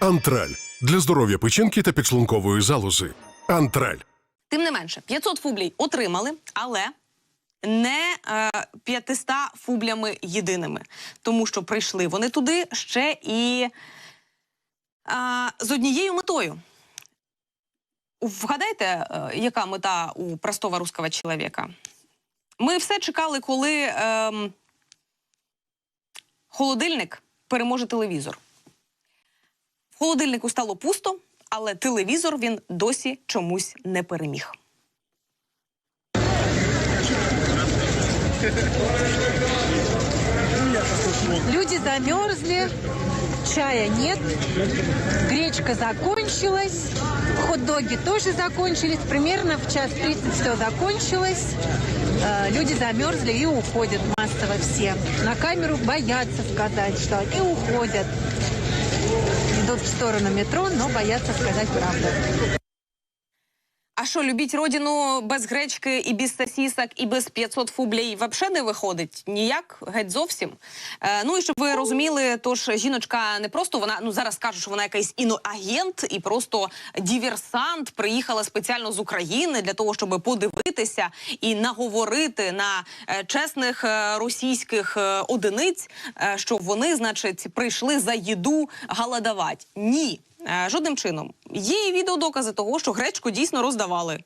Антраль для здоров'я печінки та підшлункової залози. Антраль. Тим не менше, 500 фублій отримали, але не е, 500 фублями єдиними. Тому що прийшли вони туди ще і е, з однією метою. Вгадайте, е, яка мета у простого русского чоловіка? Ми все чекали, коли ем, холодильник переможе телевізор. В холодильнику стало пусто, але телевізор він досі чомусь не переміг. Люди замерзли, чая нет, гречка закончилась, хот-доги тоже закончились. Примерно в час 30 все закончилось. Э, Люди замерзли и уходят массово все. На камеру боятся сказать, что они уходят. В сторону метро, но боятся сказать правду. Що, любіть родину без гречки і без сосісок, і без 500 фублей взагалі не виходить? Ніяк, геть зовсім. Е, ну і щоб ви розуміли, тож жіночка не просто вона ну зараз кажуть, що вона якийсь іноагент і просто діверсант приїхала спеціально з України для того, щоб подивитися і наговорити на е, чесних е, російських одиниць, що вони, значить, прийшли за їду голодувати. Ні. Е, Жодним чином є і відеодокази того, що гречку дійсно роздавали.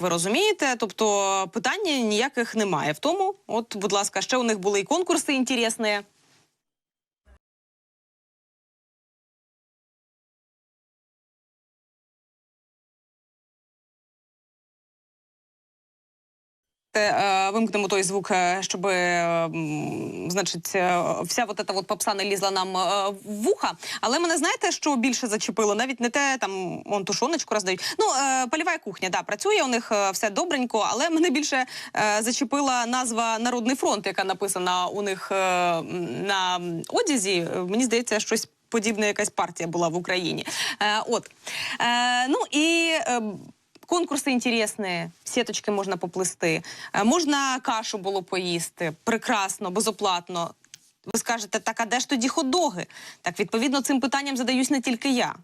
Ви розумієте? Тобто питання ніяких немає в тому. От, будь ласка, ще у них були і конкурси інтересні. Вимкнемо той звук, е, щоб, е, значить, е, вся вот эта вот попса не лізла нам е, в вуха. Але мене знаєте, що більше зачепило? Навіть не те, там он тушоночку роздають. Ну, е, польова кухня, да, працює у них е, все добренько, але мене більше е, зачепила назва Народний фронт, яка написана у них е, на одязі. Е, Мені здається, щось. Подібна якась партія була в Україні. Е, от. Е, ну і е, конкурси інтересні, сіточки можна поплести, е, можна кашу було поїсти. Прекрасно, безоплатно. Ви скажете, так а де ж тоді хот-доги? Так, відповідно, цим питанням задаюсь не тільки я.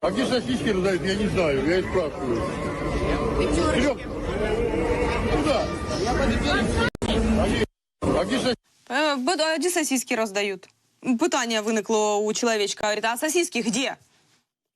А где сосиски раздают, я не знаю, я и спрашиваю. Серег, куда? А где сосиски? Е, а де сосиски роздають? Питання виникло у чоловічка. А сосиски де?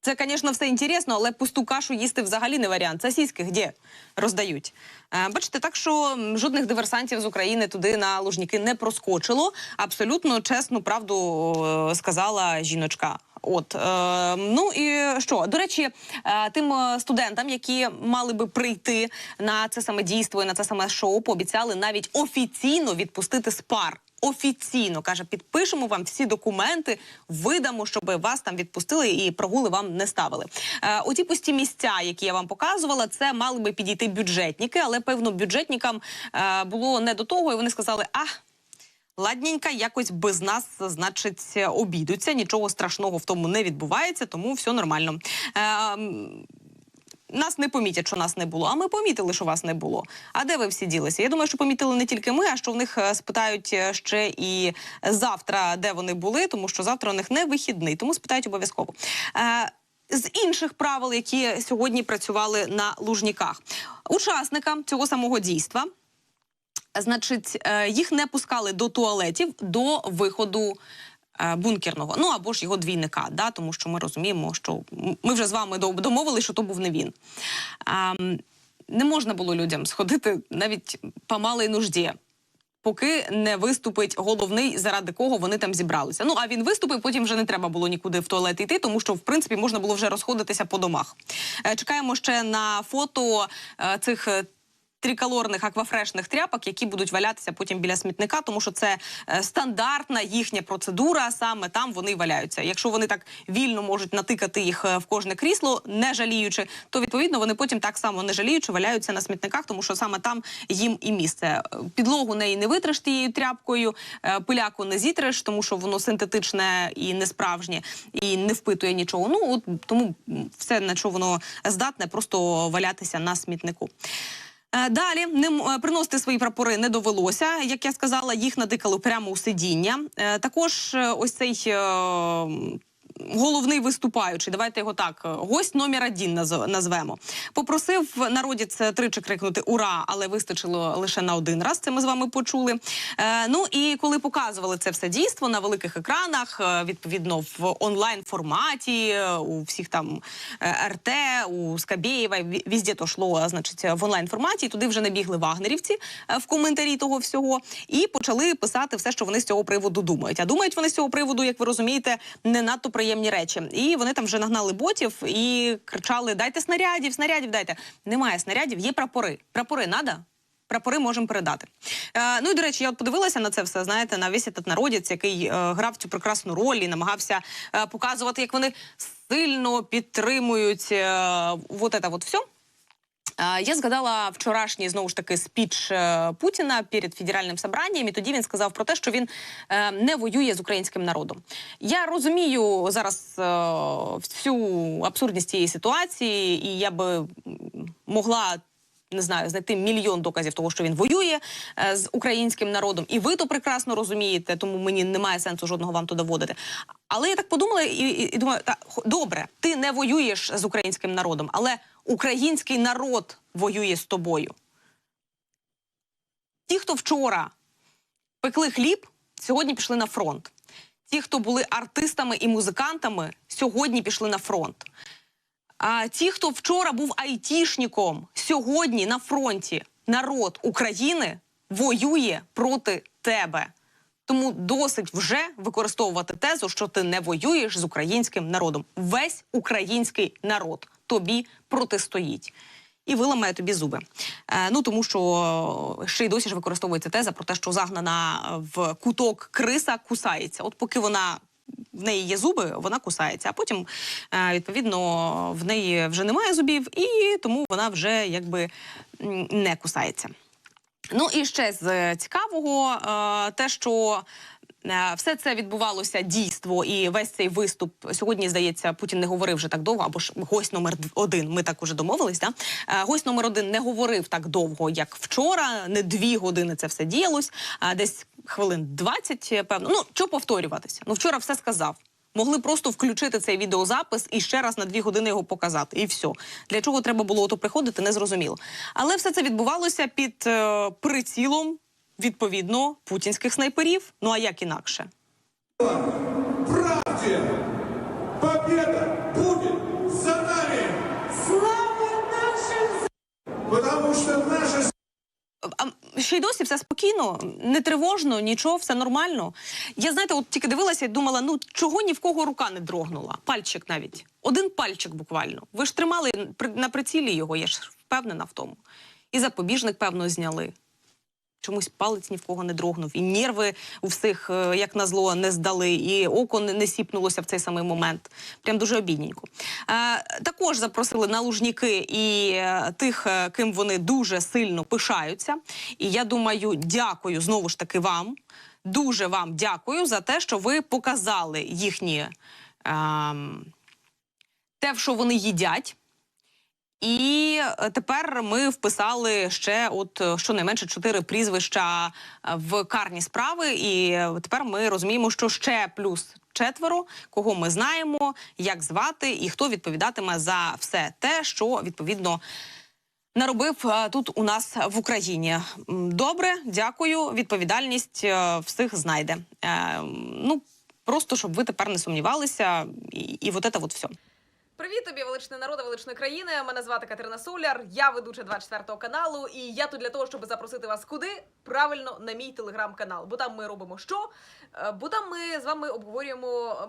Це, звісно, все інтересно, але пусту кашу їсти взагалі не варіант. Сосиски де роздають? Е, Бачите, так що жодних диверсантів з України туди на Лужніки не проскочило. Абсолютно чесну правду е, сказала жіночка. От е, ну і що до речі, е, тим е, студентам, які мали би прийти на це саме дійство і на це саме шоу, пообіцяли навіть офіційно відпустити з пар. Офіційно каже, підпишемо вам всі документи, видамо, щоб вас там відпустили і прогули вам не ставили. Е, у ті пусті місця, які я вам показувала, це мали би підійти бюджетники, але певно бюджетникам е, було не до того, і вони сказали: а ладненько, якось без нас, значить, обійдуться. Нічого страшного в тому не відбувається, тому все нормально. Е, нас не помітять, що нас не було. А ми помітили, що вас не було. А де ви всі ділися? Я думаю, що помітили не тільки ми, а що в них е, спитають е, ще і завтра, де вони були, тому що завтра у них не вихідний, тому спитають обов'язково. Е, з інших правил, які сьогодні працювали на лужніках, учасникам цього самого дійства. Значить, їх не пускали до туалетів до виходу бункерного, ну або ж його двійника, да, тому що ми розуміємо, що ми вже з вами домовили, що то був не він. А, не можна було людям сходити навіть по малій нужді. Поки не виступить головний, заради кого вони там зібралися. Ну а він виступив, потім вже не треба було нікуди в туалет йти, тому що в принципі можна було вже розходитися по домах. Е, Чекаємо ще на фото е, цих е, триколорних аквафрешних тряпок, які будуть валятися потім біля смітника, тому що це е, стандартна їхня процедура. Саме там вони валяються. Якщо вони так вільно можуть натикати їх е, в кожне крісло, не жаліючи, то відповідно вони потім так само не жаліючи валяються на смітниках, тому що саме там їм і місце. Е, Підлогу неї не витреш тією тряпкою, пиляку не зітреш, тому що воно синтетичне і не справжнє, і не впитує нічого. Ну от тому все на що воно здатне, просто валятися на смітнику. Е, Далі ним е, приносити свої прапори не довелося. Як я сказала, їх надикали прямо у сидіння. Е, Також ось цей. Головний виступаючий, давайте його так, е, гость номер один наз- назвемо. Попросив народець тричі крикнути Ура! але вистачило лише на один раз. Це ми з вами почули. Е, ну і коли показували це все дійство на великих екранах, е, відповідно в онлайн форматі, е, у всіх там РТ, у Скабєєва, візде то шло, значить, в онлайн форматі. Туди вже набігли вагнерівці в коментарі того всього і почали писати все, що вони з цього приводу думають. А думають вони з цього приводу, як ви розумієте, не надто приємні речі. І вони там вже нагнали ботів і кричали: Дайте снарядів, снарядів дайте. Немає снарядів, є прапори. Прапори надо? Прапори можемо передати. Е, ну і до речі, я от подивилася на це все. Знаєте, на весь этот народець, який е, грав цю прекрасну роль і намагався е, показувати, як вони сильно підтримують е, вот это вот все. Я згадала вчорашній знову ж таки спіч е, Путіна перед федеральним собранням. І тоді він сказав про те, що він е, не воює з українським народом. Я розумію зараз е, всю абсурдність цієї ситуації, і я би могла. Не знаю, знайти мільйон доказів того, що він воює е, з українським народом, і ви то прекрасно розумієте, тому мені немає сенсу жодного вам то доводити. Але я так подумала і, і, і думаю, та добре, ти не воюєш з українським народом, але український народ воює з тобою. Ті, хто вчора пекли хліб, сьогодні пішли на фронт. Ті, хто були артистами і музикантами, сьогодні пішли на фронт. А ті, хто вчора був айтішником, сьогодні на фронті народ України воює проти тебе. Тому досить вже використовувати тезу, що ти не воюєш з українським народом. Весь український народ тобі протистоїть. І виламає тобі зуби. Е, ну тому що ще й досі ж використовується теза про те, що загнана в куток криса кусається. От поки вона в неї є зуби, вона кусається. А потім, е, відповідно, в неї вже немає зубів, і тому вона вже якби не кусається. Ну і ще з е, цікавого, е, те, що все це відбувалося дійство, і весь цей виступ сьогодні, здається, Путін не говорив вже так довго, або ж гость номер один. Ми так уже домовились. Да? Е, Гость номер один не говорив так довго, як вчора. Не дві години це все діялось, а десь хвилин 20, е, певно. Ну що повторюватися? Ну вчора все сказав. Могли просто включити цей відеозапис і ще раз на дві години його показати, і все. Для чого треба було ото приходити, не зрозуміло. Але все це відбувалося під е, прицілом відповідно путінських снайперів. Ну а як інакше? правде. Победа будет за нами. Слава нашим! Потому что наша А ще й досі все спокійно, не тривожно, нічого, все нормально. Я знаєте, от тільки дивилася і думала, ну чого ні в кого рука не дрогнула, пальчик навіть. Один пальчик буквально. Ви ж тримали при- на прицілі його, я ж впевнена в тому. І запобіжник, певно, зняли. Чомусь палець ні в кого не дрогнув, і нерви у всіх, е, як назло, не здали, і око не, сіпнулося в цей самий момент. Прям дуже обідненько. Е, також запросили на лужніки і е, тих, ким вони дуже сильно пишаються. І я думаю, дякую знову ж таки вам. Дуже вам дякую за те, що ви показали їхні ем, те, що вони їдять. І е, тепер ми вписали ще от е, щонайменше чотири прізвища е, в карні справи. І тепер ми розуміємо, що ще плюс четверо, кого ми знаємо, як звати і хто відповідатиме за все те, що відповідно. Наробив тут у нас в Україні. Добре, дякую. Відповідальність всіх знайде. Ну просто щоб ви тепер не сумнівалися, і, і от це от все. Привіт тобі, величний народи, величної країни. Мене звати Катерина Соляр. Я ведуча 24 каналу, і я тут для того, щоб запросити вас куди? Правильно, на мій телеграм-канал. Бо там ми робимо що? Е, Бо там ми з вами обговорюємо е,